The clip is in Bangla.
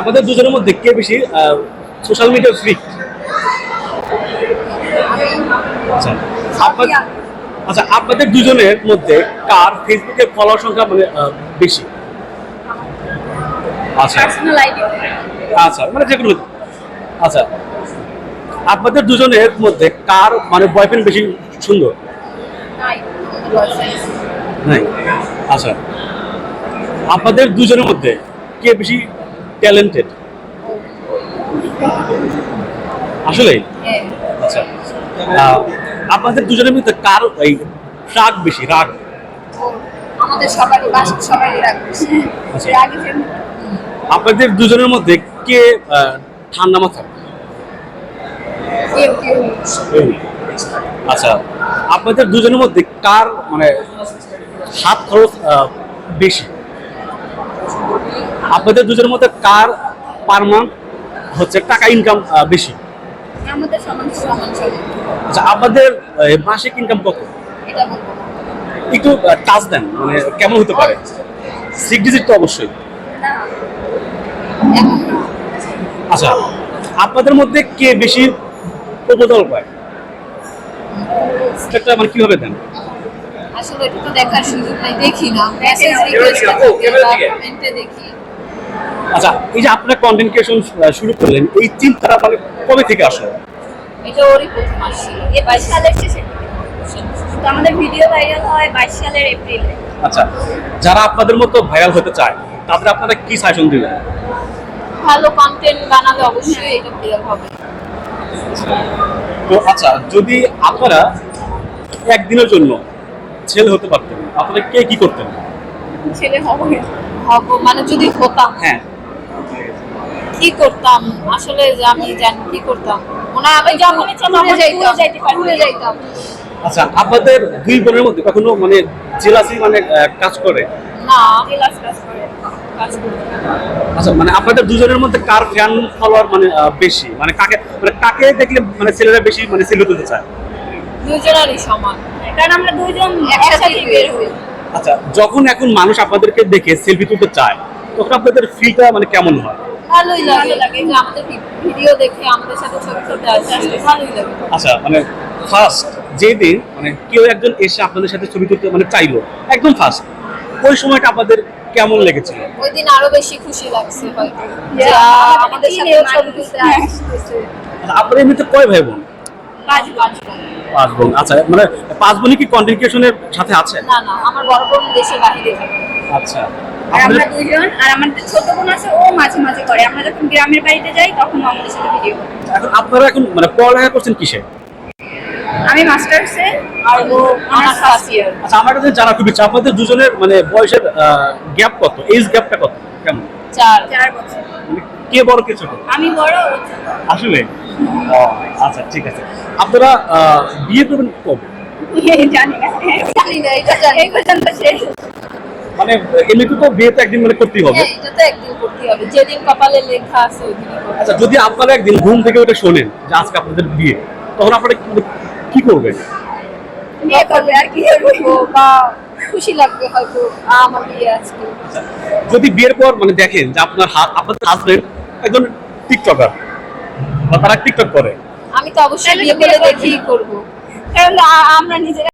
আপনাদের দুজনের মধ্যে কে বেশি সোশ্যাল মিডিয়া ফ্রি আচ্ছা আচ্ছা আপনাদের দুজনের মধ্যে কার ফেসবুকে ফলোয়ার সংখ্যা মানে বেশি? আচ্ছা। আচ্ছা মানে যে কোনো আচ্ছা আপনাদের দুজনের মধ্যে কার মানে বয়ফ্রেন্ড বেশি সুন্দর? নাই। আচ্ছা আপনাদের দুজনের মধ্যে কে বেশি ট্যালেন্টেড? আসলে আচ্ছা। আপনাদের দুজনের মধ্যে কার এই রাগ বেশি? রাগ। আমাদের সবারই বাসার সবারই রাখবে আচ্ছা। আপনাদের দুজনের মধ্যে কে ঠান্ডা মাথা আচ্ছা। আপনাদের দুজনের মধ্যে কার মানে হাত খরচ আহ, বেশি? আপনাদের দুজনের মধ্যে কার পার মান্থ হচ্ছে টাকা ইনকাম বেশি? আচ্ছা আপনাদের মাসিক ইনকাম কত। একটু টাচ দেন মানে কেমন হতে পারে? সিক্স ডিজিট তো অবশ্যই। আচ্ছা আপনাদের মধ্যে কে বেশি প্রপোজাল পায় সেটা মানে কীভাবে দেন? আসলে এটা তো দেখার সুযোগ নাই দেখি না। Message request. কমেন্টে দেখি। আচ্ছা এই যে আপনারা কন্টেন্ট ক্রিয়েশন শুরু করলেন এই চিন্তাটা মানে কবে থেকে আসলো? এটা ওরই প্রথম আসছিল। বাইশ সালের শেষে তো আমাদের ভিডিও ভাইরাল হয় বাইশ সালের এপ্রিলে। আচ্ছা যারা আপনাদের মতো ভাইরাল হতে চায় তাদের আপনারা কি সাজেশন দিবেন ভালো কন্টেন্ট বানালে অবশ্যই এটা ভাইরাল হবে। তো আচ্ছা যদি আপনারা একদিনের জন্য ছেলে হতে পারতেন আপনারা কে কি করতেন? ছেলে হবে হব মানে যদি হতাম। হ্যাঁ। কি করতাম? আসলে আমি জানি কি করতাম? হয় আমি যখন ইচ্ছা তখন যাইতাম। যাইতে ঘুরে যাইতাম। আচ্ছা আপনাদের দুই বোনের মধ্যে কখনো মানে জেলাসি মানে কাজ করে? না রিলাক্স কাজ করে আচ্ছা মানে আপনাদের দুজনের মধ্যে কার ফ্যান ফলোয়ার মানে বেশি? মানে কাকে মানে কাকে দেখলে মানে ছেলেরা বেশি মানে সেলুট হতে চায়? দুজনেরই সমান। কারণ আমরা দুইজন একসাথে বের হই। আচ্ছা যখন এখন মানুষ আপনাদেরকে দেখে সেলফি তুলতে চায় তখন আপনাদের ফিলটা মানে কেমন হয়? ভালোই লাগে। লাগে যে আমাদের ভিডিও দেখে আমাদের সাথে ছবি তুলতে আসে। ভালোই লাগে। আচ্ছা মানে ফার্স্ট যেদিন মানে কেউ একজন এসে আপনাদের সাথে ছবি তুলতে মানে চাইলো একদম ফার্স্ট ওই সময়টা আপনাদের কেমন লেগেছিল? ওই দিন আরও বেশি খুশি লাগছে হয়তো। আমাদের সাথে ছবি তুলতে আসছে আপনারা এমনিতে কয় ভাই বোন? পাঁচ পাঁচ বোন। পাঁচ বোন। আচ্ছা মানে পাঁচ বোনই কি কন্টেন্ট সাথে আছে? না না আমার বড় বোন দেশের বাহিরে থাকে। আচ্ছা। আর আমরা দুজন আর আমাদের ছোট বোন আছে ও মাঝে মাঝে করে। আমরা যখন গ্রামের বাড়িতে যাই তখন আমাদের সাথে ভিডিও করে। এখন আপনারা এখন মানে পড়ালেখা করছেন কিসে? আমি মাস্টার্সে আর ও অনার্স ফার্স্ট ইয়ার আচ্ছা আমার কাছে জানা খুব ইচ্ছা আপনাদের দুজনের মানে বয়সের গ্যাপ কত? এজ গ্যাপটা কত? কেমন? চার। চার বছর। মানে কে বড় কে ছোট? আমি বড় আসলে? আচ্ছা ঠিক আছে। আপনারা বিয়ে করবেন কবে? মানে তো বিয়ে তো একদিন মানে করতেই হবে। যেদিন কপালে লেখা আছে আচ্ছা যদি আপনারা একদিন ঘুম থেকে ওটা শোনেন যে আজকে আপনাদের বিয়ে, তখন আপনারা কি- করবেন কি খুশি লাগবে হয়তো যদি বিয়ের পর মানে দেখেন যে আপনার আপনাদের একজন টিকটকার বা তারা টিকটক করে? আমি তো অবশ্যই বিয়ে করে দেখি। করব? করব কারণ আমরা নিজেরা